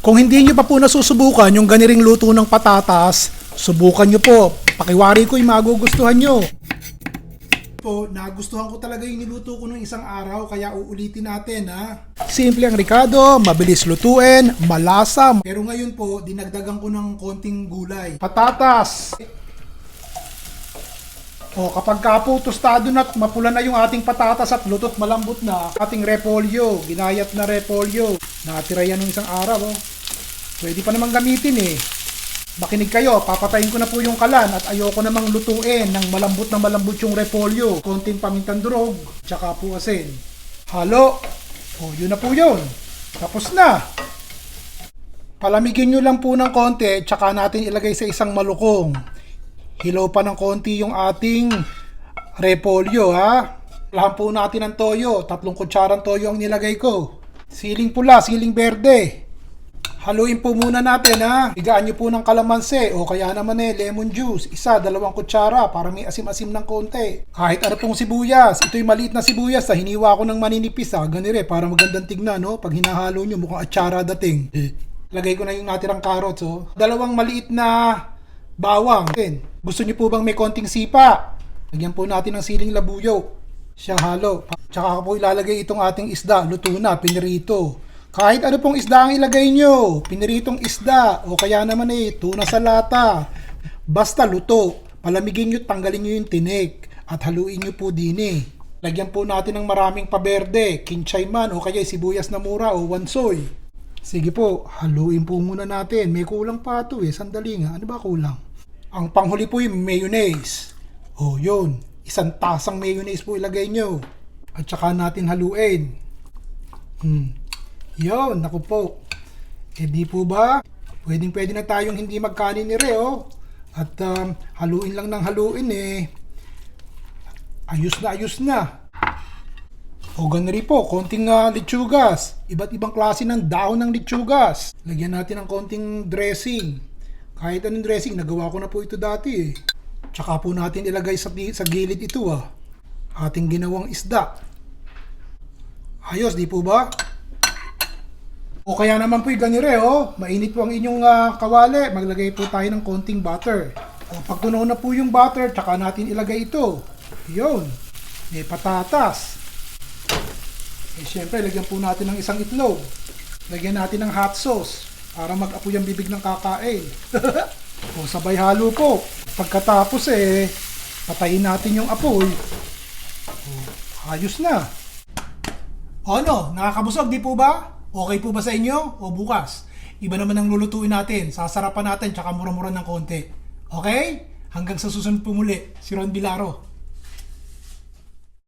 Kung hindi nyo pa po nasusubukan yung ganiring luto ng patatas, subukan nyo po. Pakiwari ko'y magugustuhan nyo. Po, nagustuhan ko talaga yung niluto ko nung isang araw, kaya uulitin natin ha. Simple ang ricado, mabilis lutuin, malasa. Pero ngayon po, dinagdagan ko ng konting gulay. Patatas! O kapag ka po tostado na at mapula na yung ating patatas at lutot malambot na, ating repolyo, ginayat na repolyo. Natira yan nung isang araw. Oh. Pwede pa namang gamitin eh. Makinig kayo, papatayin ko na po yung kalan at ayoko namang lutuin ng malambot na malambot yung repolyo. Konting pamintang durog, tsaka po asin. Halo! O, yun na po yun. Tapos na. Palamigin nyo lang po ng konti, tsaka natin ilagay sa isang malukong. Hilaw pa ng konti yung ating repolyo, ha? Lahan po natin ng toyo. Tatlong kutsarang toyo ang nilagay ko. Siling pula, siling berde. Haluin po muna natin, ha? Higaan nyo po ng kalamansi o kaya naman eh, lemon juice. Isa, dalawang kutsara para may asim-asim ng konti. Kahit ano pong sibuyas. Ito'y maliit na sibuyas na hiniwa ko ng maninipis, ha? Ganire, para magandang tignan, no? Pag hinahalo nyo, mukhang atsara dating. Eh. Lagay ko na yung natirang carrots, oh. Dalawang maliit na bawang. Then, gusto niyo po bang may konting sipa? Lagyan po natin ng siling labuyo. Siya halo. Tsaka po ilalagay itong ating isda. Luto na, pinirito. Kahit ano pong isda ang ilagay nyo. Piniritong isda. O kaya naman eh, tuna sa lata. Basta luto. Palamigin nyo, tanggalin nyo yung tinik. At haluin nyo po din eh. Lagyan po natin ng maraming paberde, kinchay man o kaya sibuyas na mura o wansoy. Sige po, haluin po muna natin. May kulang pa ito eh. Sandali nga. Ano ba kulang? Ang panghuli po yung mayonnaise. Oh, yun. Isang tasang mayonnaise po ilagay nyo. At saka natin haluin. Hmm. Yun, naku po. Eh di po ba? Pwedeng pwede na tayong hindi magkanin ni Reo. At um, haluin lang ng haluin eh. Ayos na, ayos na. O ganun rin po, konting uh, litsugas. Iba't ibang klase ng dahon ng litsugas. Lagyan natin ng konting dressing. Kahit anong dressing, nagawa ko na po ito dati eh. Tsaka po natin ilagay sa, sa gilid ito ah. Ating ginawang isda. Ayos, di po ba? O kaya naman po'y ganire oh. Mainit po ang inyong ah, kawali. Maglagay po tayo ng konting butter. O pag tunaw na po yung butter, tsaka natin ilagay ito. Yun. May patatas. Eh, syempre, lagyan po natin ng isang itlog. Lagyan natin ng hot sauce para mag-apoy ang bibig ng kakain. o, sabay halo po. Pagkatapos eh, patayin natin yung apoy. O, ayos na. O ano, nakakabusog, di po ba? Okay po ba sa inyo? O bukas? Iba naman ang lulutuin natin. Sasarapan natin, tsaka mura-mura ng konti. Okay? Hanggang sa susunod po muli. Si Ron Bilaro.